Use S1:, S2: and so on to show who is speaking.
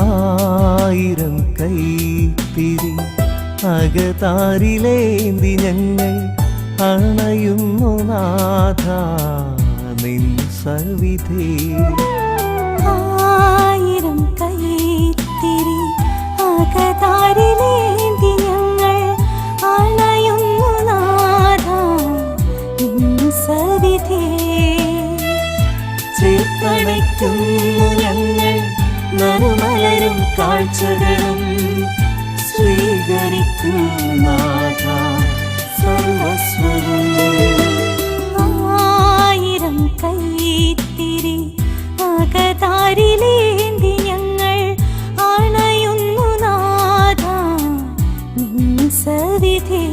S1: ആയിരം കൈത്തിരി അകതാരിലേന്തി ഞങ്ങൾ അണയുന്നു നാഥ നിൻ സവിധേ.
S2: ആയിരം കൈത്തിരി അകതാരിലേന്തി ഞങ്ങൾ അണയുന്നു നാഥ നിൻ സവിധേ.
S1: ചേർത്തണയ്ക്കുന്നു കാഴ്ചകളും സ്വീകരിക്കും നാഥ സർവസ്വരം
S2: ആയിരം കൈത്തിരി അകതാരിലേന്തി ഞങ്ങൾ അണയുന്നു നാഥ. നിൻ സവിധേ